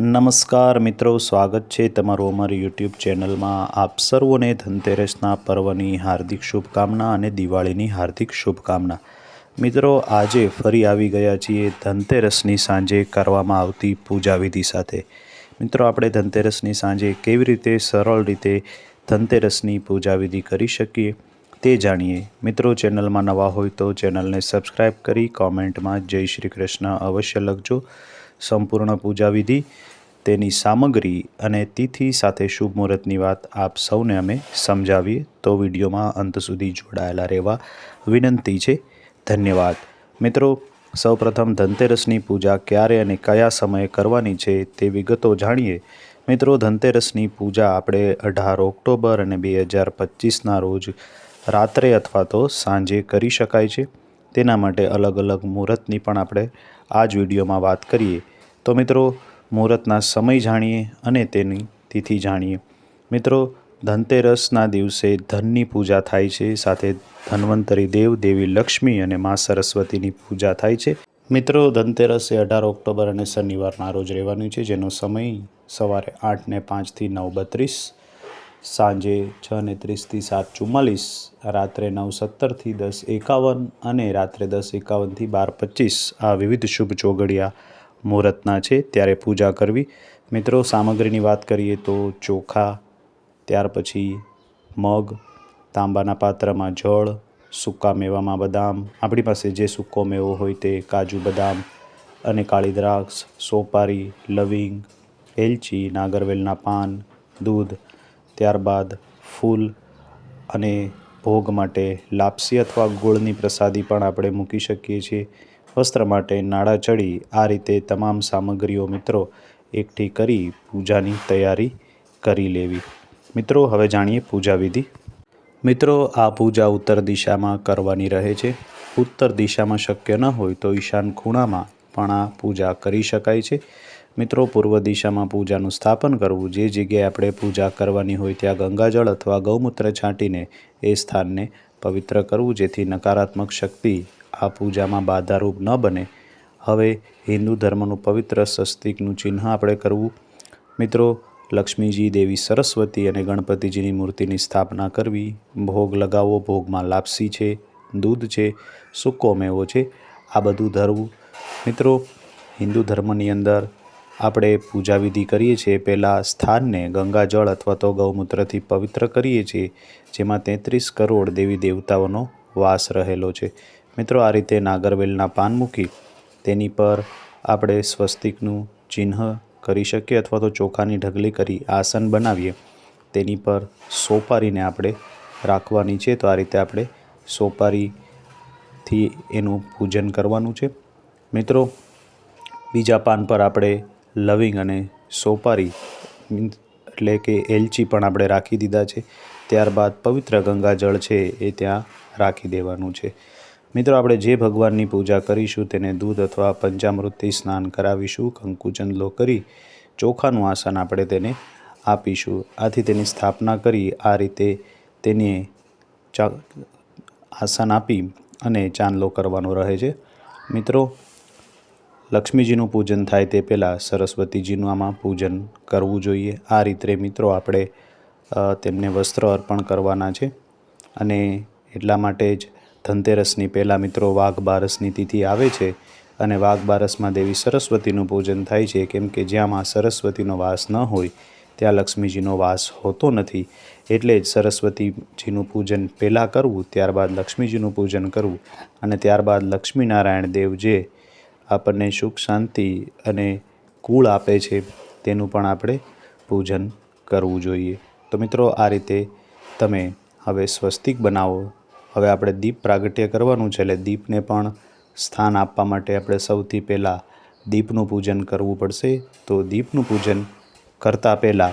નમસ્કાર મિત્રો, સ્વાગત છે તમારું અમારી યુટ્યુબ ચેનલમાં. આપ સર્વોને ધનતેરસના પર્વની હાર્દિક શુભકામના અને દિવાળીની હાર્દિક શુભકામના. મિત્રો, આજે ફરી આવી ગયા છીએ ધનતેરસની સાંજે કરવામાં આવતી પૂજા વિધિ સાથે. મિત્રો, આપણે ધનતેરસની સાંજે કેવી રીતે સરળ રીતે ધનતેરસની પૂજા વિધિ કરી શકીએ તે જાણીએ. મિત્રો, ચેનલમાં નવા હોય તો ચેનલને સબસ્ક્રાઈબ કરી, કોમેન્ટમાં જય શ્રી કૃષ્ણ અવશ્ય લખજો. સંપૂર્ણ પૂજા વિધિ તેની સામગ્રી અને તિથિ સાથે શુભ મુહૂર્તની વાત આપ સૌને અમે સમજાવીએ તો વિડીયોમાં અંત સુધી જોડાયેલા રહેવા વિનંતી છે. ધન્યવાદ. મિત્રો, સૌપ્રથમ ધનતેરસની પૂજા ક્યારે અને કયા સમયે કરવાની છે તે વિગતો જાણીએ. મિત્રો, ધનતેરસની પૂજા આપણે અઢાર ઓક્ટોબર અને બે હજાર પચીસના રોજ રાત્રે અથવા તો સાંજે કરી શકાય છે. તેના માટે અલગ અલગ મુહૂર્તની પણ આપણે આ જ વિડીયોમાં વાત કરીએ. તો મિત્રો, મુહૂર્તના સમય જાણીએ અને તેની તિથિ જાણીએ. મિત્રો, ધનતેરસના દિવસે ધનની પૂજા થાય છે, સાથે ધન્વંતરી દેવ, દેવી લક્ષ્મી અને મા સરસ્વતીની પૂજા થાય છે. મિત્રો, ધનતેરસ એ અઢાર ઓક્ટોબર અને શનિવારના રોજ રહેવાનું છે, જેનો સમય સવારે આઠને પાંચથી નવ બત્રીસ, સાંજે છ ને ત્રીસથી સાત ચુમ્માલીસ, રાત્રે નવ સત્તરથી દસ એકાવન અને રાત્રે દસ એકાવનથી બાર પચીસ આ વિવિધ શુભ ચોઘડિયા મુહૂર્તના છે, ત્યારે પૂજા કરવી. મિત્રો, સામગ્રીની વાત કરીએ તો ચોખા, ત્યાર પછી મગ, તાંબાના પાત્રમાં જળ, સૂકા મેવામાં બદામ. આપણી પાસે જે સૂકો મેવો હોય તે કાજુ બદામ અને કાળી દ્રાક્ષ, સોપારી, લવિંગ, એલચી, નાગરવેલના પાન, દૂધ, ત્યારબાદ ફૂલ અને ભોગ માટે લાપસી અથવા ગોળની પ્રસાદી પણ આપણે મૂકી શકીએ છીએ. વસ્ત્ર માટે નાળા ચડી આ રીતે તમામ સામગ્રીઓ મિત્રો એકઠી કરી પૂજાની તૈયારી કરી લેવી. મિત્રો, હવે જાણીએ પૂજા વિધિ. મિત્રો, આ પૂજા ઉત્તર દિશામાં કરવાની રહે છે. ઉત્તર દિશામાં શક્ય ન હોય તો ઈશાન ખૂણામાં પણ આ પૂજા કરી શકાય છે. મિત્રો, પૂર્વ દિશામાં પૂજાનું સ્થાપન કરવું, જે જગ્યાએ આપણે પૂજા કરવાની હોય ત્યાં ગંગાજળ અથવા ગૌમૂત્ર છાંટીને એ સ્થાનને પવિત્ર કરવું, જેથી નકારાત્મક શક્તિ આ પૂજામાં બાધારૂપ ન બને. હવે હિન્દુ ધર્મનું પવિત્ર સ્વસ્તિકનું ચિહ્ન આપણે કરવું. મિત્રો, લક્ષ્મીજી દેવી સરસ્વતી અને ગણપતિજીની મૂર્તિની સ્થાપના કરવી. ભોગ લગાવવો ભોગમાં લાપસી છે, દૂધ છે, સૂકો મેવો છે, આ બધું ધરવું. મિત્રો, હિન્દુ ધર્મની અંદર આપણે પૂજા વિધિ કરીએ છીએ. પહેલાં સ્થાનને ગંગાજળ અથવા તો ગૌમૂત્રથી પવિત્ર કરીએ છીએ, જેમાં તેત્રીસ કરોડ દેવી દેવતાઓનો વાસ રહેલો છે. મિત્રો, આ રીતે નાગરવેલના પાન મૂકી તેની પર આપણે સ્વસ્તિકનું ચિહ્ન કરી શકીએ અથવા તો ચોખાની ઢગલી કરી આસન બનાવીએ. તેની પર સોપારીને આપણે રાખવાની છે. તો આ રીતે આપણે સોપારીથી એનું પૂજન કરવાનું છે. મિત્રો, બીજા પાન પર આપણે લવિંગ અને સોપારી, એટલે કે એલચી પણ આપણે રાખી દીધા છે. ત્યારબાદ પવિત્ર ગંગાજળ છે એ ત્યાં રાખી દેવાનું છે. મિત્રો, આપણે જે ભગવાનની પૂજા કરીશું તેને દૂધ અથવા પંચામૃતથી સ્નાન કરાવીશું કંકુચંદલો કરી ચોખાનું આસન આપણે તેને આપીશું. આથી તેની સ્થાપના કરી આ રીતે તેને આસન આપી અને ચાંદલો કરવાનો રહે છે. મિત્રો, લક્ષ્મીજીનું પૂજન થાય તે પહેલાં સરસ્વતીજીનું આમાં પૂજન કરવું જોઈએ. આ રીતે મિત્રો, આપણે તેમને વસ્ત્ર અર્પણ કરવાના છે. અને એટલા માટે જ ધનતેરસની પહેલાં મિત્રો વાઘ બારસની તિથિ આવે છે અને વાઘ બારસમાં દેવી સરસ્વતીનું પૂજન થાય છે. કેમ કે જ્યાંમાં સરસ્વતીનો વાસ ન હોય, ત્યાં લક્ષ્મીજીનો વાસ હોતો નથી. એટલે જ સરસ્વતીજીનું પૂજન પહેલાં કરવું, ત્યારબાદ લક્ષ્મીજીનું પૂજન કરવું અને ત્યારબાદ લક્ષ્મીનારાયણ દેવ જે આપણને સુખ, શાંતિ અને કુળ આપે છે, તેનું પણ આપણે પૂજન કરવું જોઈએ. તો મિત્રો, આ રીતે તમે હવે સ્વસ્તિક બનાવો હવે આપણે દીપ પ્રાગટ્ય કરવાનું છે એટલે દીપને પણ સ્થાન આપવા માટે આપણે સૌથી પહેલાં દીપનું પૂજન કરવું પડશે. તો દીપનું પૂજન કરતાં પહેલાં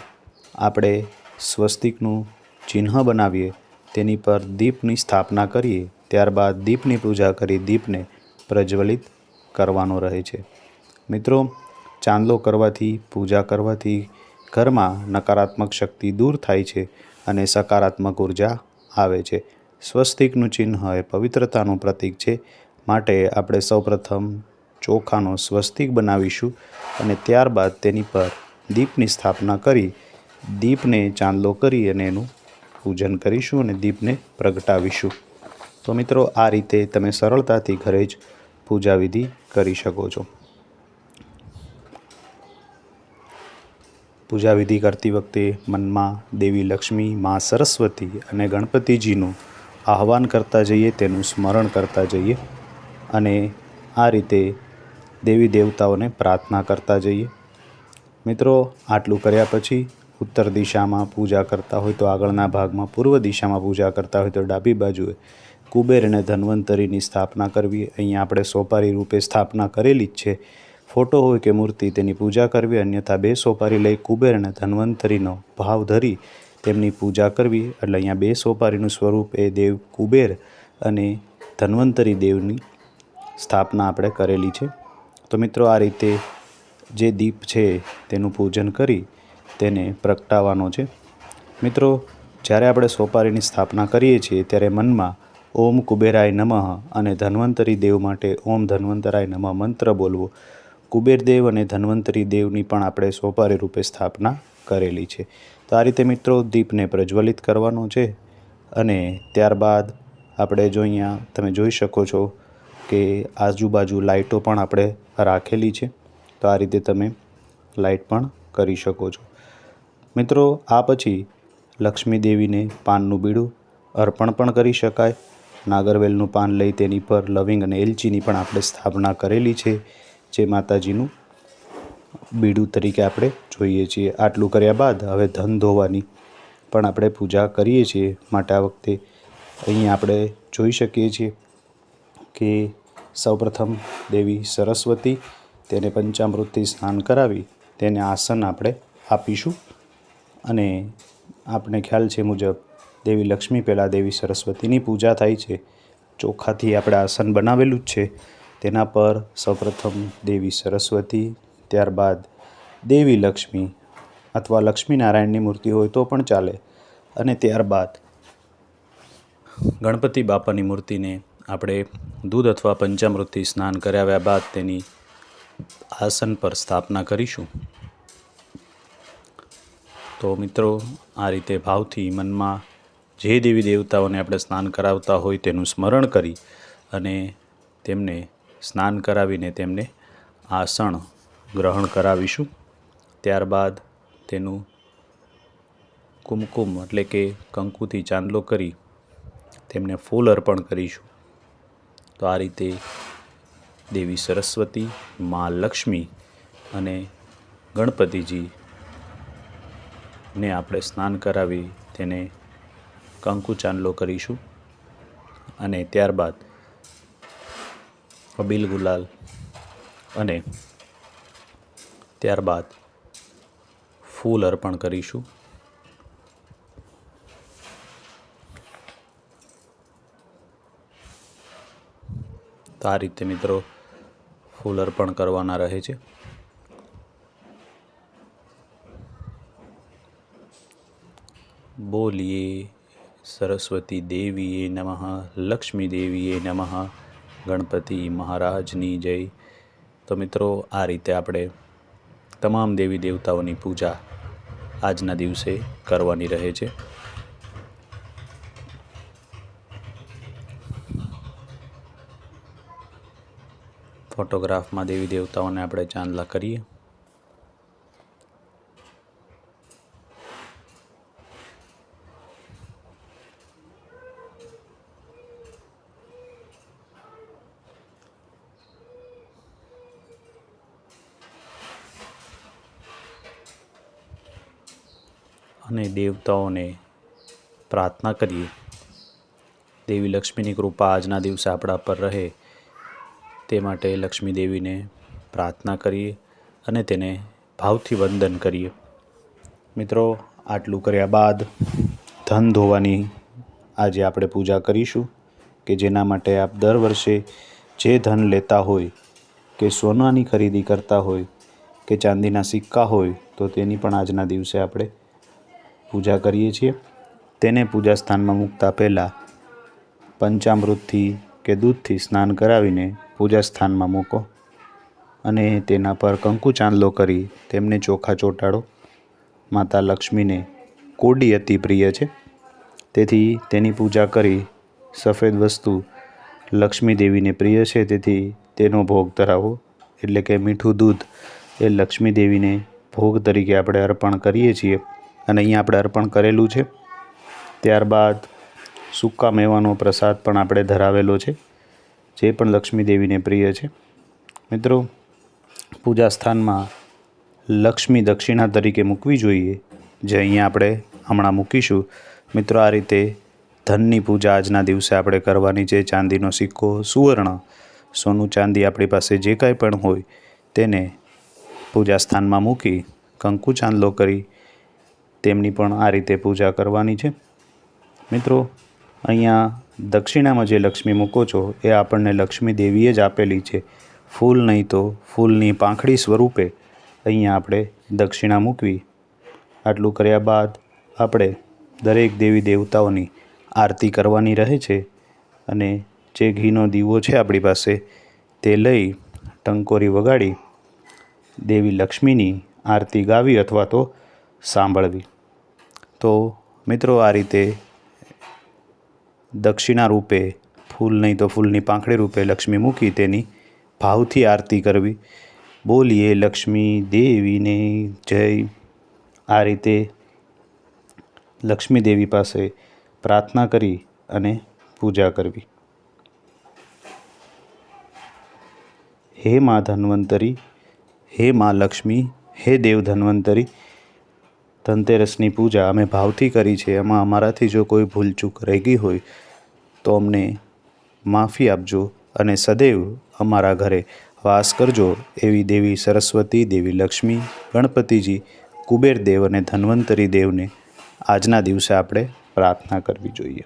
આપણે સ્વસ્તિકનું ચિહ્ન બનાવીએ, તેની પર દીપની સ્થાપના કરીએ, ત્યારબાદ દીપની પૂજા કરી દીપને પ્રજ્વલિત કરવાનો રહે છે. મિત્રો, ચાંદલો કરવાથી, પૂજા કરવાથી ઘરમાં નકારાત્મક શક્તિ દૂર થાય છે અને સકારાત્મક ઊર્જા આવે છે. સ્વસ્તિકનું ચિહ્ન એ પવિત્રતાનું પ્રતીક છે. માટે આપણે સૌપ્રથમ ચોખાનો સ્વસ્તિક બનાવીશું અને ત્યારબાદ તેની પર દીપની સ્થાપના કરી દીપને ચાંદલો કરી અને એનું પૂજન કરીશું અને દીપને પ્રગટાવીશું. તો મિત્રો, આ રીતે તમે સરળતાથી ઘરે જ પૂજા વિધિ કરી શકો છો. પૂજા વિધિ કરતી વખતે મનમાં દેવી લક્ષ્મી, મા સરસ્વતી અને ગણપતિજીનું આહ્વાન કરતા જઈએ, તેનું સ્મરણ કરતા જઈએ અને આ રીતે દેવી દેવતાઓને પ્રાર્થના કરતા જઈએ. મિત્રો, આટલું કર્યા પછી ઉત્તર દિશામાં પૂજા કરતા હોય તો આગળના ભાગમાં પૂર્વ દિશામાં પૂજા કરતા હોય તો ડાબી બાજુએ કુબેર અને ધન્વંતરીની સ્થાપના કરવી. અહીંયા આપણે સોપારી રૂપે સ્થાપના કરેલી જ છે. ફોટો હોય કે મૂર્તિ, તેની પૂજા કરવી. અન્યથા બે સોપારી લઈ કુબેર અને ધન્વંતરીનો ભાવ ધરી તેમની પૂજા કરવી એટલે અહીંયા બે સોપારીનું સ્વરૂપ એ દેવ કુબેર અને ધન્વંતરી દેવની સ્થાપના આપણે કરેલી છે. તો મિત્રો આ રીતે જે દીપ છે તેનું પૂજન કરી તેને પ્રગટાવવાનો છે. મિત્રો, જ્યારે આપણે સોપારીની સ્થાપના કરીએ છીએ ત્યારે મનમાં ઓમ કુબેરાય નમઃ અને ધન્વંતરી દેવ માટે ઓમ ધન્વંતરાય નમઃ મંત્ર બોલવો. કુબેર દેવ અને ધન્વંતરી દેવની પણ આપણે સોપારી રૂપે સ્થાપના કરેલી છે. તો આ રીતે મિત્રો દીપને પ્રજ્વલિત કરવાનો છે અને ત્યારબાદ આપણે જો અહીંયા તમે જોઈ શકો છો કે આજુબાજુ લાઇટો પણ આપણે રાખેલી છે. તો આ રીતે તમે લાઇટ પણ કરી શકો છો. મિત્રો, આ પછી લક્ષ્મી દેવીને પાનનું બીડું અર્પણ પણ કરી શકાય. નાગરવેલનું પાન લઈ તેની પર લવિંગ અને એલચીની પણ આપણે સ્થાપના કરેલી છે જે માતાજીનું બીડું તરીકે આપણે જોઈએ છીએ. આટલું કર્યા બાદ હવે ધન ધોવાની પણ આપણે પૂજા કરીએ છીએ માટે આ વખતે. અહીં આપણે જોઈ શકીએ છીએ કે સૌપ્રથમ દેવી સરસ્વતી તેને પંચામૃતથી સ્નાન કરાવી તેને આસન આપણે આપીશું. અને આપણે ખ્યાલ છે મુજબ દેવી લક્ષ્મી પહેલાં દેવી સરસ્વતીની પૂજા થાય છે. ચોખાથી આપણે આસન બનાવેલું જ છે. તેના પર સૌપ્રથમ દેવી સરસ્વતી ત્યારબાદ દેવી લક્ષ્મી અથવા લક્ષ્મીનારાયણની મૂર્તિ હોય તો પણ ચાલે. અને ત્યારબાદ ગણપતિ બાપાની મૂર્તિને આપણે દૂધ અથવા પંચામૃતથી સ્નાન કરાવ્યા બાદ તેની આસન પર સ્થાપના કરીશું. તો મિત્રો, આ રીતે ભાવથી મનમાં જે દેવી દેવતાઓને આપણે સ્નાન કરાવતા હોય તેનું સ્મરણ કરી અને તેમને સ્નાન કરાવીને તેમને આસણ ગ્રહણ કરાવીશું. ત્યારબાદ તેનું કુમકુમ એટલે કે કંકુથી ચાંદલો કરી તેમને ફૂલ અર્પણ કરીશું. તો આ રીતે દેવી સરસ્વતી, મા લક્ષ્મી અને ગણપતિજી ને આપણે સ્નાન કરાવી તેને કંકુ ચાંદલો કરીશું. અને ત્યારબાદ અબીલ ગુલાલ અને ત્યારબાદ ફૂલ અર્પણ કરીશું. તો આ રીતે મિત્રો ફૂલ અર્પણ કરવાના રહે છે. બોલીએ સરસ્વતી દેવીએ નમઃ, લક્ષ્મી દેવીએ નમઃ, ગણપતિ મહારાજની જય. તો મિત્રો આ રીતે આપણે તમામ દેવી દેવતાઓની પૂજા આજના દિવસે કરવાની રહે છે. ફોટોગ્રાફમાં દેવી દેવતાઓને આપણે ચાંદલા કરીએ. અને દેવતાઓને પ્રાર્થના કરીએ. દેવી લક્ષ્મીની કૃપા આજના દિવસે આપણા પર રહે. તે માટે લક્ષ્મી દેવીને પ્રાર્થના કરીએ અને તેને ભાવથી વંદન કરીએ. મિત્રો, આટલું કર્યા બાદ ધન ધોવાની આજે આપણે પૂજા કરીશું કે જેના માટે આપ દર વર્ષે જે ધન લેતા હોય, કે સોનાની ખરીદી કરતા હોય, કે ચાંદીના સિક્કા હોય, તો તેની પણ આજના દિવસે આપણે પૂજા કરીએ છીએ. તેને પૂજા સ્થાનમાં મૂકતા પહેલાં પંચામૃતથી કે દૂધથી સ્નાન કરાવીને પૂજા સ્થાનમાં મૂકો અને તેના પર કંકુ ચાંદલો કરી તેમને ચોખા ચોંટાડો. માતા લક્ષ્મીને કોડી અતિ પ્રિય છે. તેથી તેની પૂજા કરી સફેદ વસ્તુ લક્ષ્મી દેવીને પ્રિય છે. તેથી તેનો ભોગ ધરાવો. એટલે કે મીઠું દૂધ એ લક્ષ્મી દેવીને ભોગ તરીકે આપણે અર્પણ કરીએ છીએ. અને અહીંયા આપણે અર્પણ કરેલું છે. ત્યારબાદ સૂકા મેવાનો પ્રસાદ પણ આપણે ધરાવેલો છે, જે પણ લક્ષ્મી દેવીને પ્રિય છે. મિત્રો, પૂજા સ્થાનમાં લક્ષ્મી દક્ષિણા તરીકે મૂકવી જોઈએ, જે અહીંયા આપણે હમણાં મૂકીશું. મિત્રો, આ રીતે ધનની પૂજા આજના દિવસે આપણે કરવાની છે. ચાંદીનો સિક્કો, સુવર્ણ, સોનું ચાંદી આપણી પાસે જે કાંઈ પણ હોય, તેને પૂજા સ્થાનમાં મૂકી કંકુ ચાંદલો કરી તેમની પણ આ રીતે પૂજા કરવાની છે. મિત્રો, અહીંયા દક્ષિણામાં જે લક્ષ્મી મૂકો છો, એ આપણને લક્ષ્મી દેવીએ જ આપેલી છે. ફૂલ નહીં તો ફૂલની પાંખડી સ્વરૂપે અહીંયા આપણે દક્ષિણા મૂકવી. આટલું કર્યા બાદ આપણે દરેક દેવી દેવતાઓની આરતી કરવાની રહે છે અને જે ઘીનો દીવો છે આપણી પાસે, તે લઈ ટંકોરી વગાડી દેવી લક્ષ્મીની આરતી ગાવી અથવા તો સાંભળવી. તો મિત્રો આ રીતે દક્ષિણા રૂપે ફૂલ નહીં તો ફૂલની પાંખડી રૂપે લક્ષ્મી મૂકી તેની ભાવથી આરતી કરવી. બોલીએ, લક્ષ્મી દેવીને જય. આ રીતે લક્ષ્મી દેવી પાસે પ્રાર્થના કરી અને પૂજા કરવી. હે મા ધન્વંતરી, હે મા લક્ષ્મી, હે દેવ ધન્વંતરી ધનતેરસની પૂજા અમે ભાવથી કરી છે. એમાં અમારાથી જો કોઈ ભૂલચૂક રહી ગઈ હોય, તો અમને માફી આપજો અને સદૈવ અમારા ઘરે વાસ કરજો એવી દેવી સરસ્વતી દેવી લક્ષ્મી, ગણપતિજી, કુબેર દેવ અને ધન્વંતરી દેવને આજના દિવસે આપણે પ્રાર્થના કરવી જોઈએ.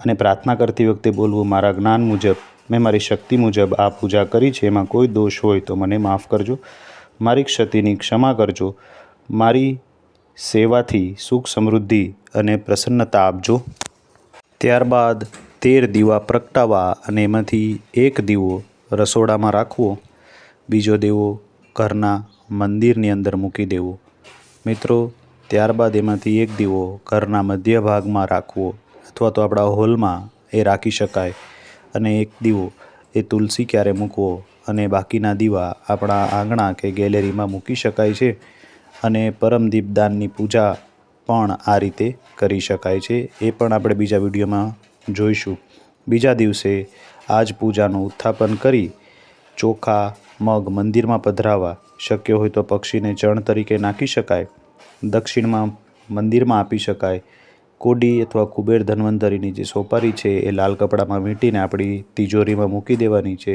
અને પ્રાર્થના કરતી વખતે બોલવું મારા જ્ઞાન મુજબ, મેં મારી શક્તિ મુજબ આ પૂજા કરી છે. એમાં કોઈ દોષ હોય તો મને માફ કરજો. મારી ક્ષતિની ક્ષમા કરજો. મારી સેવાથી સુખ સમૃદ્ધિ અને પ્રસન્નતા આપજો. ત્યારબાદ તેર દીવા પ્રગટાવવા અને એમાંથી એક દીવો રસોડામાં રાખવો. બીજો દીવો ઘરના મંદિરની અંદર મૂકી દેવો. મિત્રો, ત્યારબાદ એમાંથી એક દીવો ઘરના મધ્ય ભાગમાં રાખવો અથવા તો આપણા હોલમાં એ રાખી શકાય. અને એક દીવો એ તુલસી ક્યારે મૂકવો અને બાકીના દીવા આપણા આંગણા કે ગેલેરીમાં મૂકી શકાય છે અને પરમ દીપદાનની પૂજા પણ આ રીતે કરી શકાય છે. એ પણ આપણે બીજા વિડીયોમાં જોઈશું. બીજા દિવસે આ જ પૂજાનું ઉત્થાપન કરી ચોખા, મગ મંદિરમાં પધરાવા શક્ય હોય તો પક્ષીને ચણ તરીકે નાખી શકાય. દક્ષિણમાં મંદિરમાં આપી શકાય. કોડી અથવા કુબેર ધન્વંતરીની જે સોપારી છે એ લાલ કપડામાં વીંટીને આપણી તિજોરીમાં મૂકી દેવાની છે,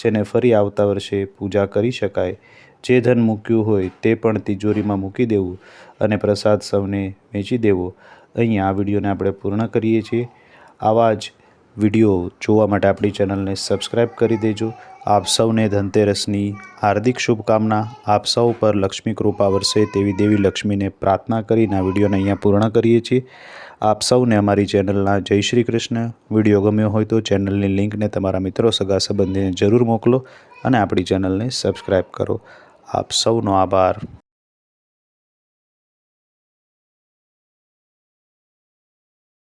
જેને ફરી આવતા વર્ષે પૂજા કરી શકાય. જે ધન મૂક્યું હોય તે પણ તિજોરીમાં મૂકી દેવું અને પ્રસાદ સૌને વેચી દેવો. અહીંયા આ વિડીયોને આપણે પૂર્ણ કરીએ છીએ. આવા જ વીડિયો જોવા માટે આપણી ચેનલને સબસ્ક્રાઈબ કરી દેજો. આપ સૌને ધનતેરસની હાર્દિક શુભકામના. આપ સૌ પર લક્ષ્મી કૃપા વરસે તેવી દેવી લક્ષ્મીને પ્રાર્થના કરીને આ વિડીયોને અહીંયા પૂર્ણ કરીએ છીએ. આપ સૌને અમારી ચેનલના જય શ્રી કૃષ્ણ. વીડિયો ગમ્યો હોય તો ચેનલની લિંકને તમારા મિત્રો સગા સંબંધીને જરૂર મોકલો અને આપણી ચેનલને સબસ્ક્રાઈબ કરો. આપ સૌનો આભાર.